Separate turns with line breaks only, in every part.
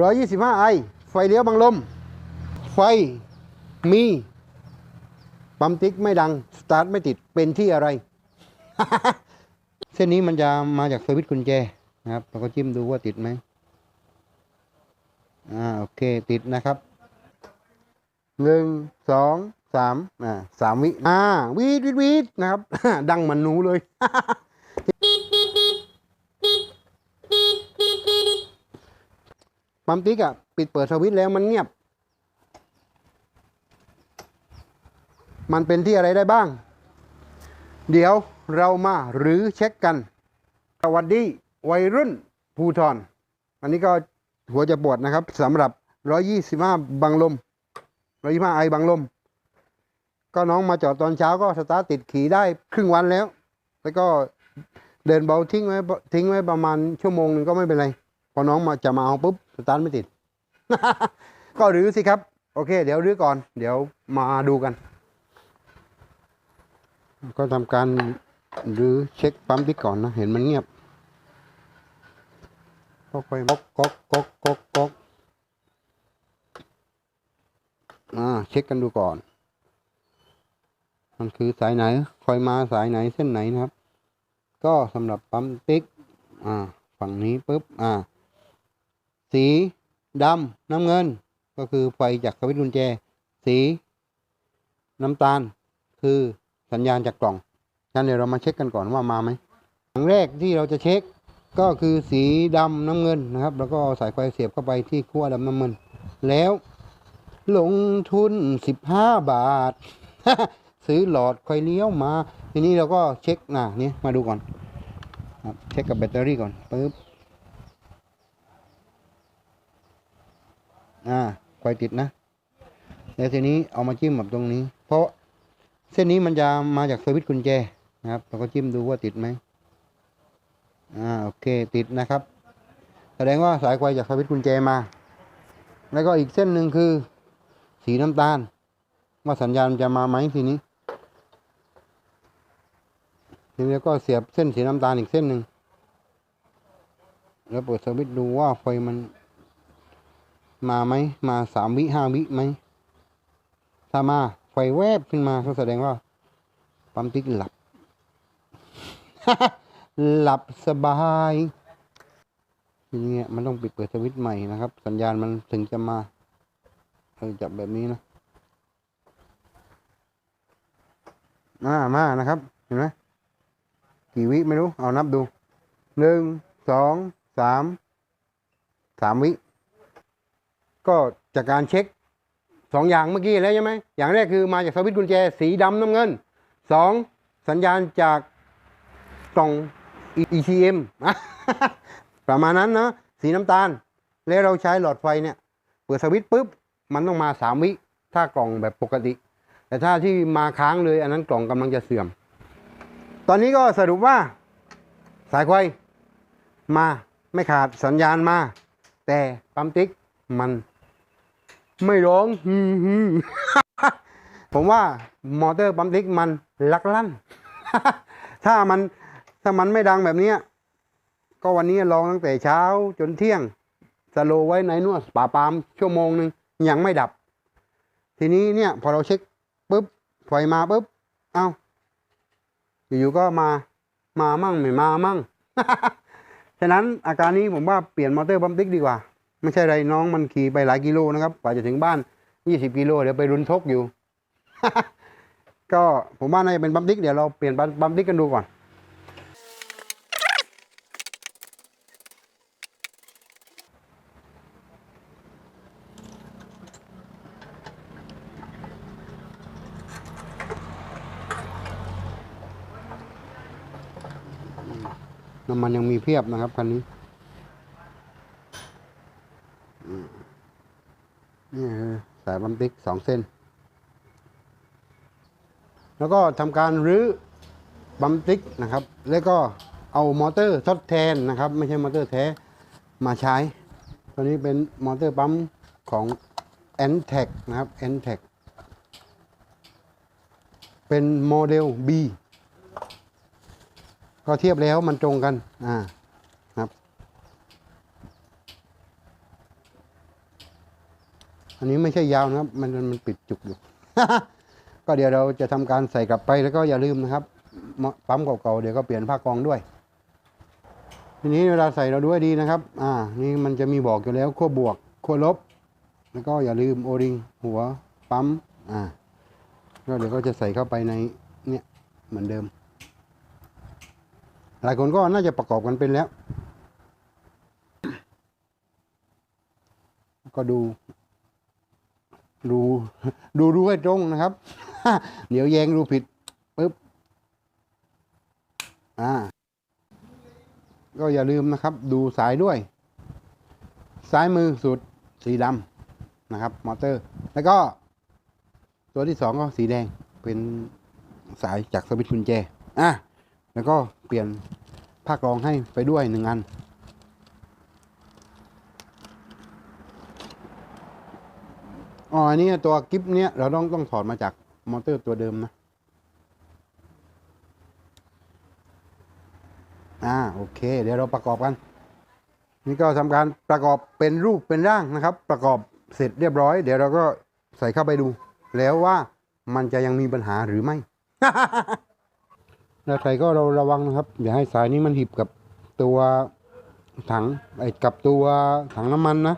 ร้อยยี่สิบห้าไอไฟเลี้ยวบังลม ไฟมีปั๊มติ๊กไม่ดัง สตาร์ทไม่ติดเป็นที่อะไร เส้นนี้มันจะมาจากสวิตช์กุญแจนะครับเราก็จิ้มดูว่าติดไหมอ่าโอเคติดนะครับหนึ่งสองสามอ่าสามวิอ่าวีดวีดวีดนะครับ ดังเหมันหนูเลย ปั๊มติ๊กอะปิดเปิดสวิตช์แล้วมันเงียบ มันเป็นที่อะไรได้บ้าง เดี๋ยวเรามาหรือเช็คกันสวัสดีวัยรุ่นภูทรอันนี้ก็หัวจะปวดนะครับสำหรับ 125 บังลม 125ไอบังลม ก็น้องมาจอดตอนเช้าก็สตาร์ทติดขี่ได้ครึ่งวันแล้ว แล้วก็เดินเบาทิ้งไว้ทิ้งไว้ประมาณชั่วโมงหนึ่งก็ไม่เป็นไร พอน้องมาจะมาเอาปุ๊บสตาร์ทไม่ติด ก็รื้อสิครับ โอเค เดี๋ยวรื้อก่อน เดี๋ยวมาดูกัน ก็ทำการรื้อเช็คปั๊มที่ก่อนนะ เห็นมันเงียบก็ค่อยก๊อกก๊อกก๊อกก๊อกก๊อกอ่าเช็คกันดูก่อน มันคือสายไหนคอยมาสายไหนเส้นไหนนะครับ ก็สำหรับปั๊มติ๊ก อ่า ฝั่งนี้ปุ๊บ อ่า สีดำน้ำเงิน ก็คือไฟจากสวิตช์กุญแจ สีน้ำตาล คือสัญญาณจากกล่องงั้นเดี๋ยวเรามาเช็คกันก่อนว่ามาไหมอย่างแรกที่เราจะเช็คก็คือสีดำน้ำเงินนะครับ แล้วก็สายไฟเสียบเข้าไปที่ขั้วดำน้ำเงิน แล้วลงทุนสิบห้าบาท ซื้อหลอดไฟเลี้ยวมา ทีนี้เราก็เช็คนะนี่มาดูก่อนเช็คกับแบตเตอรี่ก่อนปึ๊บ อ่าไฟติดนะแล้วทีนี้เอามาจิ้มแบบตรงนี้ เพราะเส้นนี้มันจะมาจากสวิตช์กุญแจนะครับเราก็จิ้มดูว่าติดไหมอ่าโอเคติดนะครับ แสดงว่าสายไฟจากสวิตช์กุญแจมา แล้วก็อีกเส้นหนึ่งคือ สีน้ำตาล ว่าสัญญาณจะมาไหมทีนี้ทีนี้ก็เสียบเส้นสีน้ำตาลอีกเส้นหนึ่งแล้วเปิดสวิตช์ดูว่าไฟมัน มาไหมมาสามวิห้าวิไหมถ้ามาไฟแวบขึ้นมาก็แสดงว่าปั๊มติ๊กหลับ หลับสบายทีนี้มันต้องปิดเปิดสวิตช์ใหม่นะครับ สัญญาณมันถึงจะมาเออจับแบบนี้นะมามานะครับ เห็นไหมกี่วิไม่รู้ เอานับดูหนึ่งสองสามสามวิ ก็จากการเช็คสองอย่างเมื่อกี้แล้วใช่ไหมอย่างแรกคือมาจากสวิตช์กุญแจสีดำน้ำเงินสองสัญญาณจากกล่อง ECM ประมาณนั้นเนาะสีน้ำตาล แล้วเราใช้หลอดไฟเนี่ย เปิดสวิตช์ปุ๊บ มันต้องมาสามวิ ถ้ากล่องแบบปกติ แต่ถ้าที่มาค้างเลยอันนั้นกล่องกำลังจะเสื่อม ตอนนี้ก็สรุปว่า สายไฟมาไม่ขาดสัญญาณมา แต่ปั๊มติ๊กมัน ไม่ร้องฮือผมว่ามอเตอร์ปั๊มติ๊กมันลักลั่น ถ้ามันถ้ามันไม่ดังแบบนี้ก็วันนี้ลองตั้งแต่เช้าจนเที่ยง สโลไว้ในนวดป่าปามชั่วโมงหนึ่งยังไม่ดับ ทีนี้เนี่ย พอเราเช็คปุ๊บไฟมาปุ๊บ เอ้าอยู่ๆก็มามามั่งไม่มามั่ง ฉะนั้นอาการนี้ผมว่าเปลี่ยนมอเตอร์ปั๊มติ๊กดีกว่า ไม่ใช่ไรน้องมันขี่ไปหลายกิโลนะครับกว่าจะถึงบ้าน20กิโลเดี๋ยวไปรุนทกอยู่ ก็ผมว่าน่าจะเป็นปั๊มติ๊กเดี๋ยวเราเปลี่ยนปั๊มติ๊กกันดูก่อนน้ำมันยังมีเพียบนะครับคันนี้อืมนี่คือสายปั๊ม ติ๊กสองเส้น แล้วก็ทำการรื้อปั๊มติ๊กนะครับ แล้วก็เอามอเตอร์ทดแทนนะครับ ไม่ใช่มอเตอร์แท้มาใช้ ตัวนี้เป็นมอเตอร์ปั๊มของ n t e c นะครับ n t e c เป็นโมเดล B ก็เทียบแล้วมันตรงกัน อ่า ครับ อันนี้ไม่ใช่ยาวนะครับมันมันมันปิดจุกอยู่ ก็เดี๋ยวเราจะทำการใส่กลับไปแล้วก็อย่าลืมนะครับปั๊มเก่าๆเดี๋ยวก็เปลี่ยนผ้ากองด้วย ทีนี้เวลาใส่เราด้วยดีนะครับ อ่า นี่มันจะมีบอกอยู่แล้วขั้วบวกขั้วลบ แล้วก็อย่าลืมโอริงหัวปั๊มอ่าก็เดี๋ยวก็จะใส่เข้าไปในเนี่ยเหมือนเดิม หลายคนก็น่าจะประกอบกันเป็นแล้ว ก็ดู ดูดูดูให้ตรงนะครับ เดี๋ยวแยงดูผิดปุ๊บอ่า ก็อย่าลืมนะครับ ดูสายด้วย ซ้ายมือสุดสีดำนะครับ มอเตอร์ แล้วก็ ตัวที่สองก็สีแดงเป็นสายจากสวิตช์กุญแจอะแล้วก็เปลี่ยนผ้ากรองให้ไปด้วยหนึ่งอัน อ๋ออันนี้ตัวกิฟเนี้ยเราต้องต้องถอดมาจากมอเตอร์ตัวเดิมนะ อ่าโอเค เดี๋ยวเราประกอบกัน นี่ก็ทำการประกอบเป็นรูปเป็นร่างนะครับ ประกอบเสร็จเรียบร้อย เดี๋ยวเราก็ใส่เข้าไปดู แล้วว่ามันจะยังมีปัญหาหรือไม่แล้วใส่ก็เราระวังนะครับ อย่าให้สายนี้มันหิบกับตัวถังไอ้กับตัวถังน้ำมันนะ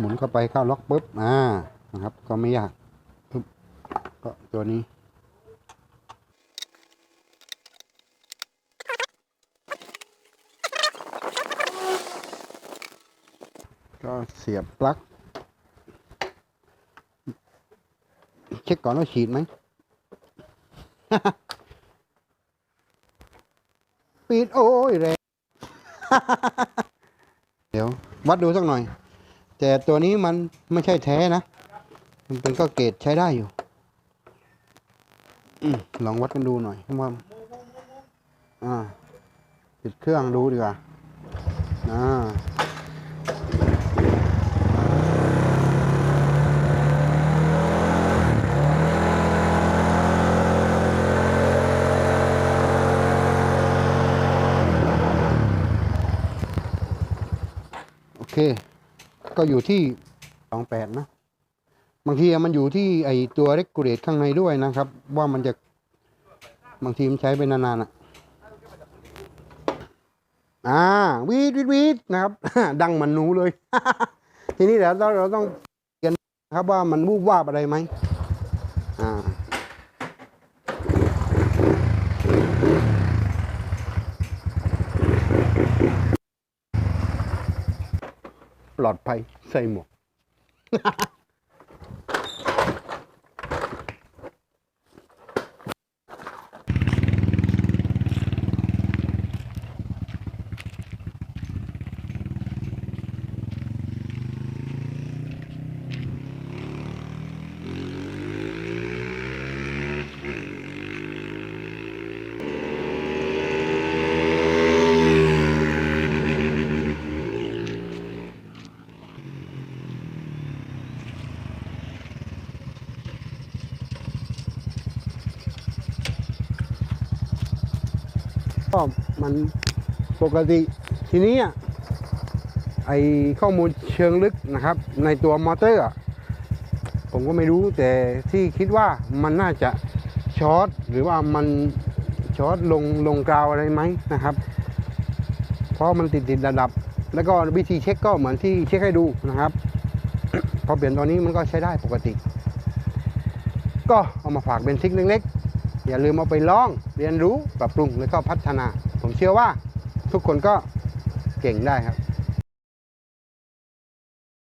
หมุนเข้าไปเข้าล็อกปุ๊บอ่านะครับ ก็ไม่ยากปุ๊บก็ตัวนี้ก็เสียบปลั๊กเช็คก่อนว่าฉีดไหมปีดโอ้ยแรงเดี๋ยว วัดดูสักหน่อย แต่ตัวนี้มันไม่ใช่แท้นะ มันเป็นก็เกรดใช้ได้อยู่อืลองวัดกันดูหน่อยว่าอ่าปิดเครื่องดูดีกว่าอ่า โอเค ก็อยู่ที่สองแปดนะ บางทีมันอยู่ที่ไอตัวเรกูเลตข้างในด้วยนะครับ ว่ามันจะบางทีมันใช้ไปนานๆอะอ่าวีดวีดวีดนะครับ ดังมันหนูเลย ทีนี้เดี๋ยวเราเราต้องเรียนนะครับว่ามันวูบวาบอะไรไหมอ่า ปลอดภัยใส่หมวก มันปกติทีนี้ไอข้อมูลเชิงลึกนะครับ ในตัวมอเตอร์ผมก็ไม่รู้แต่ที่คิดว่ามันน่าจะช็อตหรือว่ามันช็อตลงลงกราวอะไรไหมนะครับ เพราะมันติดติดระดับ แล้วก็วิธีเช็คก็เหมือนที่เช็คให้ดูนะครับพอเปลี่ยนตอนนี้มันก็ใช้ได้ปกติ ก็เอามาฝากเป็นทิกเล็กๆ อย่าลืมเอาไปลองเรียนรู้ปรับปรุงแล้วก็พัฒนา ผมเชื่อว่าทุกคนก็เก่งได้ครับ